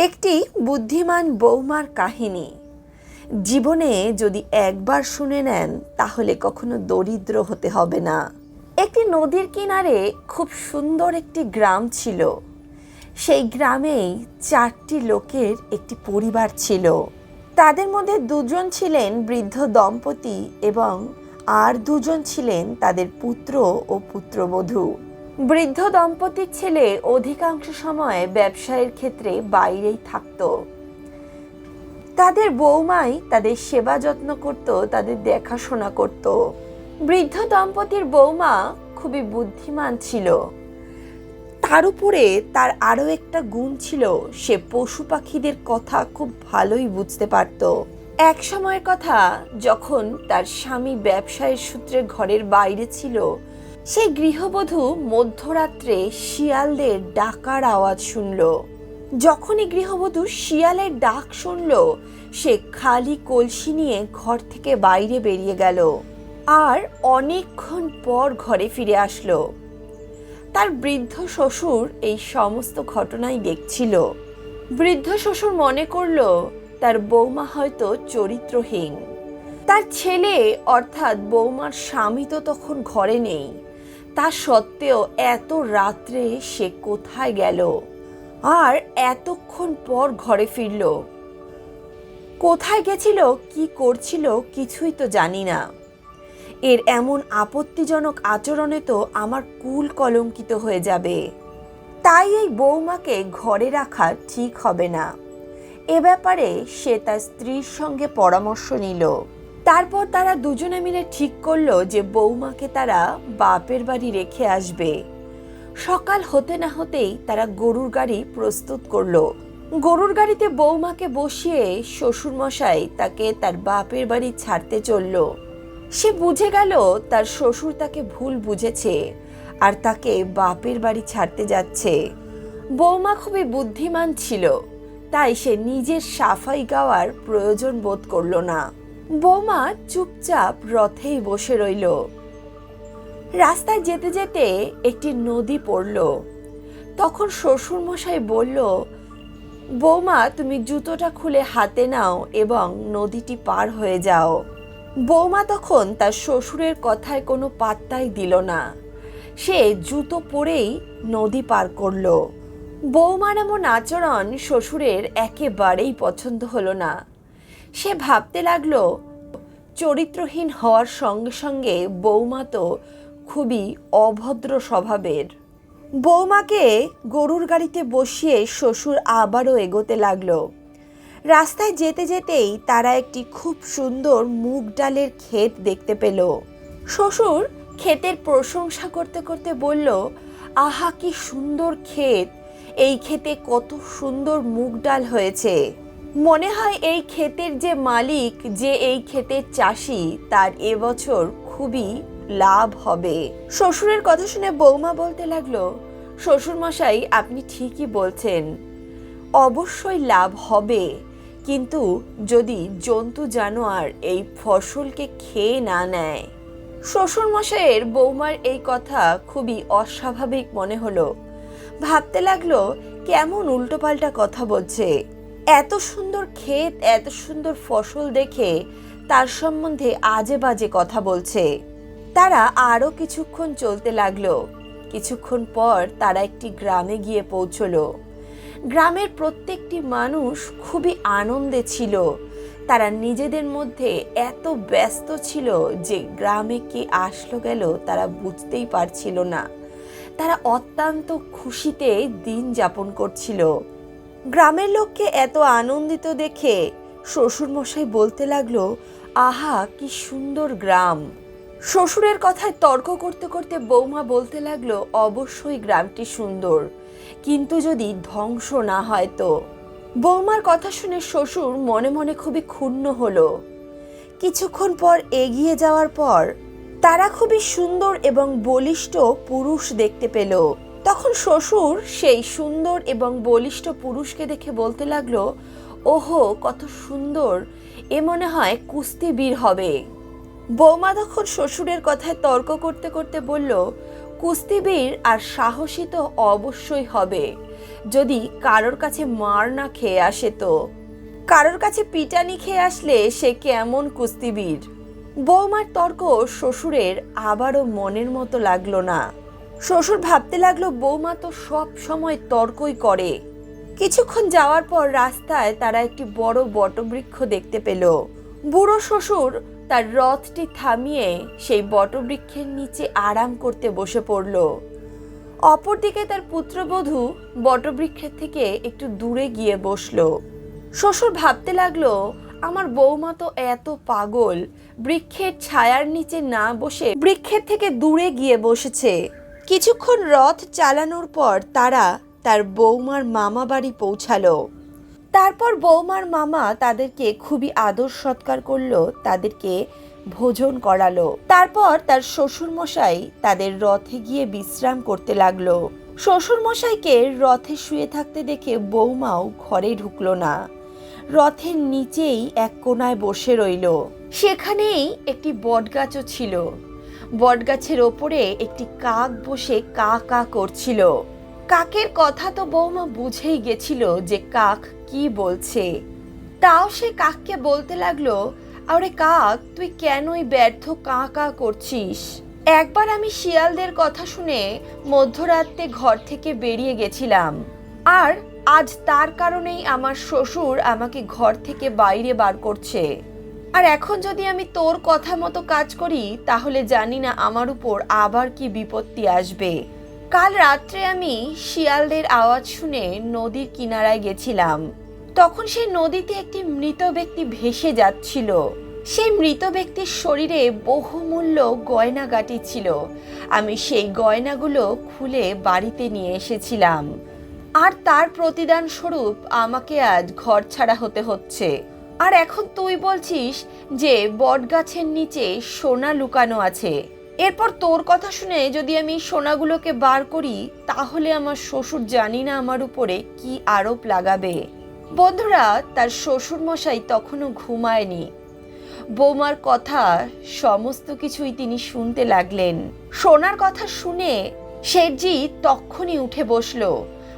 একটি বুদ্ধিমান বৌমার কাহিনী। জীবনে যদি একবার শুনে নেন, তাহলে কখনো দরিদ্র হতে হবে না। একটি নদীর কিনারে খুব সুন্দর একটি গ্রাম ছিল। সেই গ্রামেই চারটি লোকের একটি পরিবার ছিল। তাদের মধ্যে দুজন ছিলেন বৃদ্ধ দম্পতি এবং আর দুজন ছিলেন তাদের পুত্র ও পুত্রবধূ। বৃদ্ধ দম্পতির ছেলে অধিকাংশ সময় ব্যবসায়ের ক্ষেত্রে বাইরেই থাকতো। তাদের বৌমাই তাদের সেবা যত্ন করত, তাদের দেখাশোনা করত। বৃদ্ধ দম্পতির বৌমা খুবই বুদ্ধিমান ছিল। তার উপরে তার আরও একটা গুণ ছিল, সে পশু পাখিদের কথা খুব ভালোই বুঝতে পারত। এক সময়ের কথা, যখন তার স্বামী ব্যবসায়ের সূত্রে ঘরের বাইরে ছিল সেই গৃহবধূ মধ্যরাত্রে শিয়ালদের ডাকার আওয়াজ শুনল। যখনই গৃহবধূ শিয়ালের ডাক শুনল, সে খালি কলসি নিয়ে ঘর থেকে বাইরে বেরিয়ে গেল আর অনেকক্ষণ পর ঘরে ফিরে আসলো। তার বৃদ্ধ শ্বশুর এই সমস্ত ঘটনাই দেখছিল। বৃদ্ধ শ্বশুর মনে করল, তার বৌমা হয়তো চরিত্রহীন। তার ছেলে, অর্থাৎ বৌমার স্বামী তো তখন ঘরে নেই। তা সত্ত্বেও এত রাত্রে সে কোথায় গেল? আর এতক্ষণ পর ঘরে ফিরল। কোথায় গেছিল, কি করছিল কিছুই তো জানি না। এর এমন আপত্তিজনক আচরণে তো আমার কুল কলঙ্কিত হয়ে যাবে। তাই এই বৌমাকে ঘরে রাখা ঠিক হবে না। এ ব্যাপারে সে তার স্ত্রীর সঙ্গে পরামর্শ নিল। তারপর তারা দুজনে মিলে ঠিক করল যে বৌমাকে তারা বাপের বাড়ি রেখে আসবে। সকাল হতে না হতেই তারা গরুর গাড়ি প্রস্তুত করল। গরুর গাড়িতে বৌমাকে বসিয়ে শ্বশুরমশাই তাকে তার বাপের বাড়ি ছাড়তে চলল। সে বুঝে গেল তার শ্বশুর তাকে ভুল বুঝেছে আর তাকে বাপের বাড়ি ছাড়তে যাচ্ছে। বৌমা খুবই বুদ্ধিমান ছিল, তাই সে নিজের সাফাই গাওয়ার প্রয়োজন বোধ করল না। বৌমা চুপচাপ রথেই বসে রইল। রাস্তায় যেতে যেতে একটি নদী পড়ল। তখন শ্বশুর মশাই বলল, বৌমা, তুমি জুতোটা খুলে হাতে নাও এবং নদীটি পার হয়ে যাও। বৌমা তখন তার শ্বশুরের কথায় কোনো পাত্তাই দিল না। সে জুতো পরেই নদী পার করল। বৌমার এমন আচরণ শ্বশুরের একেবারেই পছন্দ হলো না। সে ভাবতে লাগল, চরিত্রহীন হওয়ার সঙ্গে সঙ্গে বৌমা তো খুবই অভদ্র স্বভাবের। বৌমাকে গরুর গাড়িতে বসিয়ে শ্বশুর আবারও এগোতে লাগল। রাস্তায় যেতে যেতেই তারা একটি খুব সুন্দর মুগ ডালের ক্ষেত দেখতে পেল। শ্বশুর ক্ষেতের প্রশংসা করতে করতে বলল, আহা, কি সুন্দর ক্ষেত! এই ক্ষেতে কত সুন্দর মুগ ডাল হয়েছে। মনে হয় এই ক্ষেতের যে মালিক, যে এই ক্ষেতের চাষি, তার এবছর খুবই লাভ হবে। শ্বশুরের কথা শুনে বৌমা বলতে লাগল শ্বশুর মশাই আপনি ঠিকই বলছেন, অবশ্যই লাভ হবে। কিন্তু যদি জন্তু জানোয়ার এই ফসলকে খেয়ে না নেয়? শ্বশুর মশাইয়ের বৌমার এই কথা খুবই অস্বাভাবিক মনে হলো। ভাবতে লাগল, কেমন উল্টোপাল্টা কথা বলছে? এত সুন্দর ক্ষেত, এত সুন্দর ফসল দেখে তার সম্বন্ধে আজে বাজে কথা বলছে। তারা আরও কিছুক্ষণ চলতে লাগল। কিছুক্ষণ পর তারা একটি গ্রামে গিয়ে পৌঁছলো। গ্রামের প্রত্যেকটি মানুষ খুবই আনন্দে ছিল। তারা নিজেদের মধ্যে এত ব্যস্ত ছিল যে গ্রামে কে আসলো গেল তারা বুঝতেই পারছিল না। তারা অত্যন্ত খুশিতে দিন যাপন করছিল। গ্রামের লোককে এত আনন্দিত দেখে শ্বশুরমশাই বলতে লাগল, আহা, কি সুন্দর গ্রাম। শ্বশুরের কথায় তর্ক করতে করতে বৌমা বলতে লাগল, অবশ্যই গ্রামটি সুন্দর, কিন্তু যদি ধ্বংস না হয় তো? বৌমার কথা শুনে শ্বশুর মনে মনে খুবই ক্ষুণ্ণ হলো। কিছুক্ষণ পর এগিয়ে যাওয়ার পর তারা খুবই সুন্দর এবং বলিষ্ঠ পুরুষ দেখতে পেল। তখন শ্বশুর সেই সুন্দর এবং বলিষ্ঠ পুরুষকে দেখে বলতে লাগল, ওহো, কত সুন্দর, এ মনে হয় কুস্তিবীর হবে। বৌমা তখন শ্বশুরের কথায় তর্ক করতে করতে বলল কুস্তিবীর আর সাহসী তো অবশ্যই হবে, যদি কারোর কাছে মার না খেয়ে আসে তো। কারোর কাছে পিটানি খেয়ে আসলে সে কেমন কুস্তিবীর বৌমার তর্ক শ্বশুরের আবারও মনের মতো লাগল না। শ্বশুর ভাবতে লাগল বৌমা তো সব সময় তর্কই করে। কিছুক্ষণ যাওয়ার পর রাস্তায় তারা একটি বড় বটবৃক্ষ দেখতে পেল। বুড়ো শ্বশুর তার রথটি থামিয়ে সেই বটবৃক্ষের নিচে আরাম করতে বসে পড়ল। অপরদিকে তার পুত্রবধূ বটবৃক্ষের থেকে একটু দূরে গিয়ে বসল। শ্বশুর ভাবতে লাগল, আমার বৌমা তো এত পাগল, বৃক্ষের ছায়ার নিচে না বসে বৃক্ষের থেকে দূরে গিয়ে বসেছে। কিছুক্ষণ রথ চালানোর পর তারা তার বৌমার মামা বাড়ি পৌঁছালো। তারপর বৌমার মামা তাদেরকে খুবই আদর সৎকার করল, তাদেরকে ভোজন করালো। তারপর তার শ্বশুর মশাই তাদের রথে গিয়ে বিশ্রাম করতে লাগল। শ্বশুর মশাইকে রথে শুয়ে থাকতে দেখে বৌমাও ঘরে ঢুকলো না। রথের নিচেই এক কোনায় বসে রইল। সেখানেই একটি বটগাছও ছিল। বটগাছের ওপরে একটি কাক বসে কা কা করছিল। কাকের কথা তো বৌমা বুঝেই গেছিল যে কাক কি বলছে। তাও সে কাককে বলতে লাগল, আরে কাক, তুই কেনই ব্যর্থ কা কা করছিস? একবার আমি শিয়ালদের কথা শুনে মধ্যরাতে ঘর থেকে বেরিয়ে গেছিলাম। আর আজ তার কারণেই আমার শ্বশুর আমাকে ঘর থেকে বাইরে বার করছে। আর এখন যদি আমি তোর কথা মতো কাজ করি, তাহলে জানি না আমার উপর আবার কি বিপত্তি আসবে। কাল রাত্রে আমি শিয়ালদের আওয়াজ শুনে নদীর কিনারায় গেছিলাম। তখন সেই নদীতে একটি মৃত ব্যক্তি ভেসে যাচ্ছিল। সেই মৃত ব্যক্তির শরীরে বহুমূল্য গয়নাগাটি ছিল। আমি সেই গয়নাগুলো খুলে বাড়িতে নিয়ে এসেছিলাম। আর তার প্রতিদান স্বরূপ আমাকে আজ ঘর ছাড়া হতে হচ্ছে। আর এখন তুই বলছিস যে বটগাছের নিচে সোনা লুকানো আছে। এরপর তোর কথা শুনে যদি আমি সোনাগুলোকে বার করি, তাহলে আমার শ্বশুর জানি না আমার উপরে কি আরোপ লাগাবে। বন্ধুরা, তার শ্বশুর মশাই তখনও ঘুমায়নি। বৌমার কথা সমস্ত কিছুই তিনি শুনতে লাগলেন। সোনার কথা শুনে শেঠজি তক্ষণই উঠে বসল।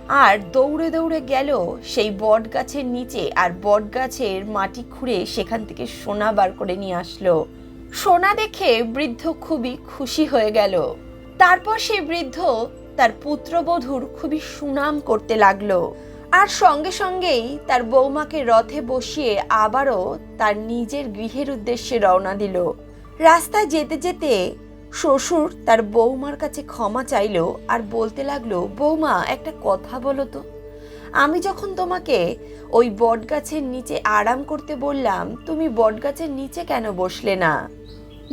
আর দৌড়ে দৌড়ে গেল সেই বট গাছের নিচে আর বট গাছের মাটি খুঁড়ে সেখান থেকে সোনা বার করে নিয়ে আসলো। সোনা দেখে বৃদ্ধ খুবই খুশি হয়ে গেল। তারপর সেই বৃদ্ধ তার পুত্রবধূর খুবই সুনাম করতে লাগল। আর সঙ্গে সঙ্গেই তার বৌমাকে রথে বসিয়ে আবারও তার নিজের গৃহের উদ্দেশ্যে রওনা দিল। রাস্তায় যেতে যেতে শ্বশুর তার বৌমার কাছে ক্ষমা চাইলো আর বলতে লাগল, বৌমা, একটা কথা বলো তো। আমি যখন তোমাকে ওই বটগাছের নিচে আরাম করতে বললাম, তুমি বটগাছের নিচে কেন বসলে না?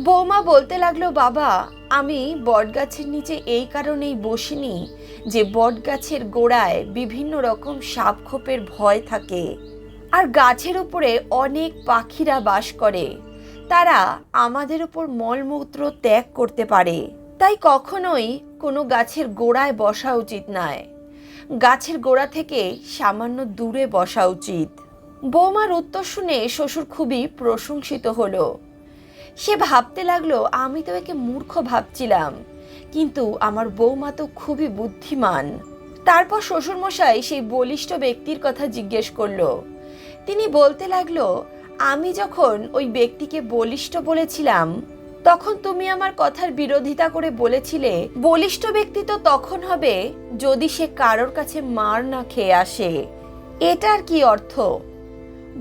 বৌমা বলতে লাগল, বাবা, আমি বটগাছের নিচে এই কারণেই বসিনি যে বটগাছের গোড়ায় বিভিন্ন রকম সাপখোপের ভয় থাকে। আর গাছের উপরে অনেক পাখিরা বাস করে। তারা আমাদের উপর মলমূত্র ত্যাগ করতে পারে। তাই কখনোই কোনো গাছের গোড়ায় বসা উচিত নয়। গাছের গোড়া থেকে সামান্য দূরে বসা উচিত। বৌমার উত্তর শুনে শ্বশুর খুবই প্রশংসিত হলো। সে ভাবতে লাগল, আমি তো একে মূর্খ ভাবছিলাম, কিন্তু আমার বৌমা তো খুবই বুদ্ধিমান। তারপর শ্বশুরমশাই সেই বলিষ্ঠ ব্যক্তির কথা জিজ্ঞেস করল। তিনি বলতে লাগল আমি যখন ওই ব্যক্তিকে বলিষ্ঠ বলেছিলাম, তখন তুমি আমার কথার বিরোধিতা করে বলেছিলে, বলিষ্ঠ ব্যক্তি তো তখন হবে যদি সে কারোর কাছে মার না খেয়ে আসে। এটার কি অর্থ?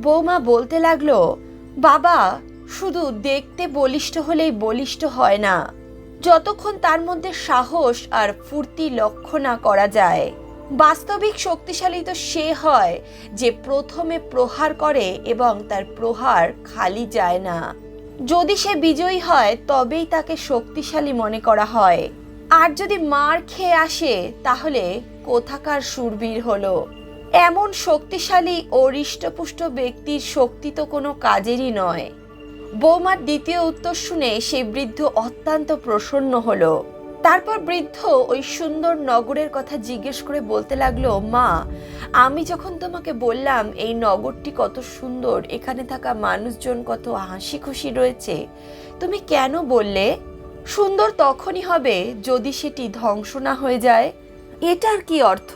বৌমা বলতে লাগল, বাবা, শুধু দেখতে বলিষ্ঠ হলেই বলিষ্ঠ হয় না, যতক্ষণ তার মধ্যে সাহস আর ফুর্তি লক্ষ্য না করা যায়। বাস্তবিক শক্তিশালী তো সে হয় যে প্রথমে প্রহার করে এবং তার প্রহার খালি যায় না। যদি সে বিজয়ী হয়, তবেই তাকে শক্তিশালী মনে করা হয়। আর যদি মার খেয়ে আসে, তাহলে কোথাকার সুরবীর হলো? এমন শক্তিশালী ও হৃষ্টপুষ্ট ব্যক্তির শক্তি তো কোনো কাজেরই নয়। বৌমার দ্বিতীয় উত্তর শুনে সে বৃদ্ধ অত্যন্ত প্রসন্ন হলো। তারপর বৃদ্ধ ওই সুন্দর নগরের কথা জিজ্ঞেস করে বলতে লাগল, মা, আমি যখন তোমাকে বললাম এই নগরটি কত সুন্দর, এখানে থাকা মানুষজন কত হাসি খুশি রয়েছে, তুমি কেন বললে? সুন্দর তখনই হবে যদি সেটি ধ্বংস না হয়ে যায়। এটার কি অর্থ?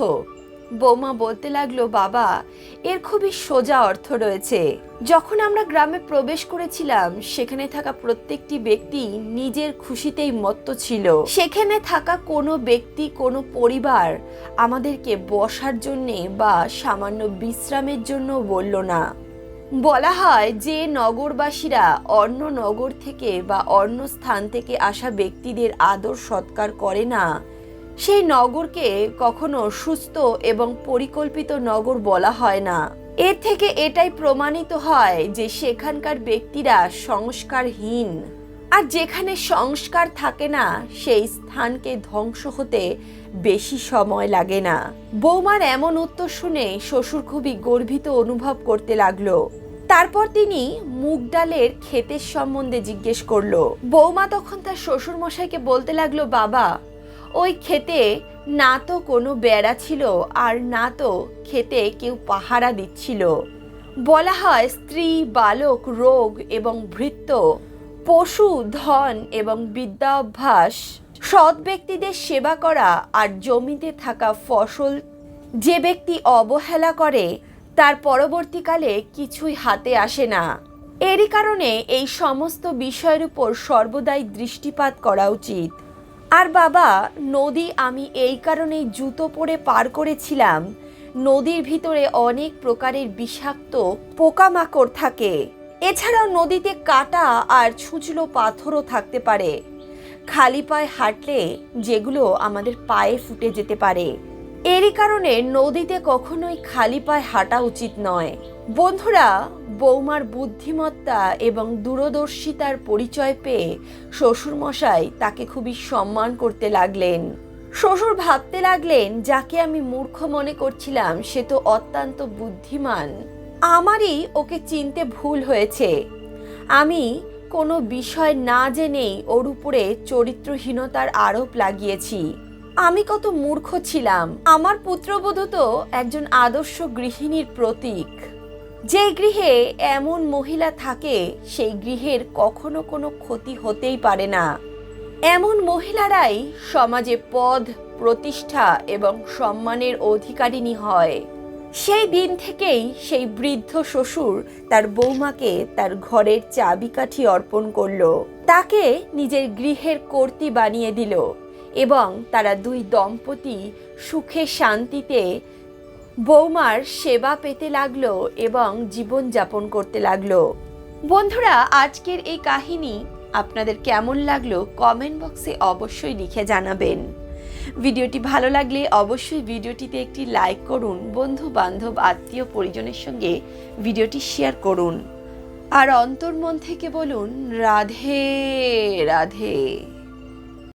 বৌমা বলতে লাগল, বাবা, এর খুবই সোজা অর্থ রয়েছে। যখন আমরা গ্রামে প্রবেশ করেছিলাম, সেখানে থাকা প্রত্যেকটি ব্যক্তি নিজের খুশিতেই মত্ত ছিল। সেখানে থাকা কোনো ব্যক্তি, কোনো পরিবার আমাদেরকে বসার জন্যে বা সামান্য বিশ্রামের জন্য বলল না। বলা হয় যে নগরবাসীরা অন্য নগর থেকে বা অন্য স্থান থেকে আসা ব্যক্তিদের আদর সৎকার করে না। সেই নগরকে কখনো সুস্থ এবং পরিকল্পিত নগর বলা হয় না। এর থেকে এটাই প্রমাণিত হয় যে সেখানকার ব্যক্তিরা সংস্কারহীন। আর যেখানে সংস্কার থাকে না, সেই স্থানকে ধ্বংস হতে বেশি সময় লাগে না। বৌমার এমন উত্তর শুনে শ্বশুর খুবই গর্বিত অনুভব করতে লাগল। তারপর তিনি মুগ ডালের ক্ষেতের সম্বন্ধে জিজ্ঞেস করল। বৌমা তখন তার শ্বশুর মশাইকে বলতে লাগল, বাবা ওই ক্ষেতে না তো কোনো বেড়া ছিল আর না তো খেতে কেউ পাহারা দিচ্ছিল। বলা হয় স্ত্রী, বালক, রোগ এবং ভৃত্য, পশু, ধন এবং বিদ্যা অভ্যাস। সৎ ব্যক্তিদের সেবা করা আর জমিতে থাকা ফসল যে ব্যক্তি অবহেলা করে, তার পরবর্তীকালে কিছুই হাতে আসে না। এরই কারণে এই সমস্ত বিষয়ের উপর সর্বদাই দৃষ্টিপাত করা উচিত। আর বাবা, নদী আমি এই কারণেই জুতো পরে পার করেছিলাম। নদীর ভিতরে অনেক প্রকারের বিষাক্ত পোকামাকড় থাকে। এছাড়াও নদীতে কাটা আর ছুঁচলো পাথরও থাকতে পারে। খালি পায়ে হাঁটলে যেগুলো আমাদের পায়ে ফুটে যেতে পারে। এরই কারণে নদীতে কখনোই খালি পায়ে হাঁটা উচিত নয়। বন্ধুরা, বৌমার বুদ্ধিমত্তা এবং দূরদর্শিতার পরিচয় পেয়ে শ্বশুরমশাই তাকে খুবই সম্মান করতে লাগলেন। শ্বশুর ভাবতে লাগলেন, যাকে আমি মূর্খ মনে করছিলাম, সে তো অত্যন্ত বুদ্ধিমান। আমারই ওকে চিনতে ভুল হয়েছে। আমি কোনো বিষয় না জেনেই ওর উপরে চরিত্রহীনতার আরোপ লাগিয়েছি। আমি কত মূর্খ ছিলাম। আমার পুত্রবধূ তো একজন আদর্শ গৃহিণীর প্রতীক। যে গৃহে এমন মহিলা থাকে, সেই গৃহের কখনো কোনো ক্ষতি হতেই পারে না। এমন মহিলারাই সমাজে পদ, প্রতিষ্ঠা এবং সম্মানের অধিকারিণী হয়। সেই দিন থেকেই সেই বৃদ্ধ শ্বশুর তার বৌমাকে তার ঘরের চাবিকাঠি অর্পণ করল। তাকে নিজের গৃহের কর্তি বানিয়ে দিল এবং তারা দুই দম্পতি সুখে শান্তিতে বৌমার সেবা পেতে লাগল এবং জীবনযাপন করতে লাগল। বন্ধুরা, আজকের এই কাহিনী আপনাদের কেমন লাগল কমেন্ট বক্সে অবশ্যই লিখে জানাবেন। ভিডিওটি ভালো লাগলে অবশ্যই ভিডিওটিতে একটি লাইক করুন বন্ধু বান্ধব আত্মীয় পরিজনের সঙ্গে ভিডিওটি শেয়ার করুন। আর অন্তর্মন থেকে বলুন, রাধে রাধে।